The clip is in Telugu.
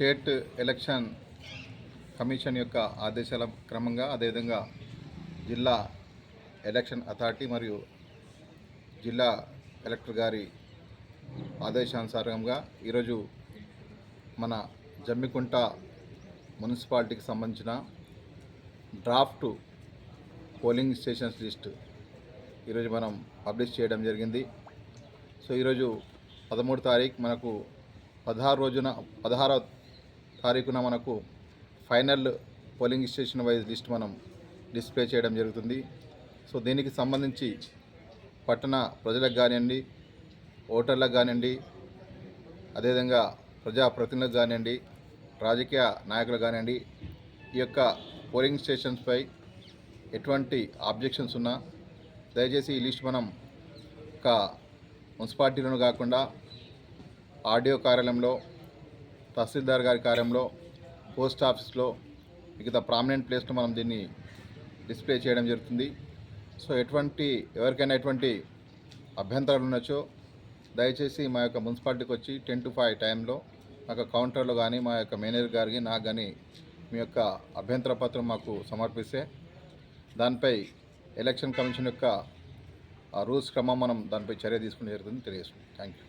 స్టేట్ ఎలక్షన్ కమిషన్ యొక్క ఆదేశాల క్రమంగా అదేవిధంగా జిల్లా ఎలక్షన్ అథారిటీ మరియు జిల్లా కలెక్టర్ గారి ఆదేశానుసారంగా ఈరోజు మన జమ్మికుంట మున్సిపాలిటీకి సంబంధించిన డ్రాఫ్ట్ పోలింగ్ స్టేషన్స్ లిస్ట్ ఈరోజు మనం పబ్లిష్ చేయడం జరిగింది. సో ఈరోజు పదమూడు తారీఖు మనకు పదహారు రోజున పదహారవ తారీఖున మనకు final polling station wise list మనం డిస్ప్లే చేయడం జరుగుతుంది. సో దీనికి సంబంధించి పట్టణ ప్రజలకు కానివ్వండి ఓటర్లకు కానివ్వండి అదేవిధంగా ప్రజాప్రతినిధులకు కానివ్వండి రాజకీయ నాయకులు కానివ్వండి ఈ యొక్క పోలింగ్ స్టేషన్స్పై ఎటువంటి ఆబ్జెక్షన్స్ ఉన్నా దయచేసి ఈ లిస్ట్ మనం ఒక మున్సిపాలిటీలను కాకుండా ఆర్డీఓ కార్యాలయంలో తహసీల్దార్ గారి కార్యంలో పోస్ట్ ఆఫీస్లో మిగతా ప్రామినెంట్ ప్లేస్లో మనం దీన్ని డిస్ప్లే చేయడం జరుగుతుంది. సో ఎటువంటి ఎవరికైనా ఎటువంటి అభ్యంతరాలు ఉండొచ్చో దయచేసి మా యొక్క మున్సిపాలిటీకి వచ్చి టెన్ టు ఫైవ్ టైంలో మా యొక్క కౌంటర్లో కానీ మా యొక్క మేనేజర్ గారికి నాకు కానీ మీ యొక్క అభ్యంతర పత్రం మాకు సమర్పిస్తే దానిపై ఎలక్షన్ కమిషన్ యొక్క ఆ రూల్స్ క్రమం మనం దానిపై చర్య తీసుకుని జరుగుతుంది తెలియజేస్తుంది థ్యాంక్ యూ.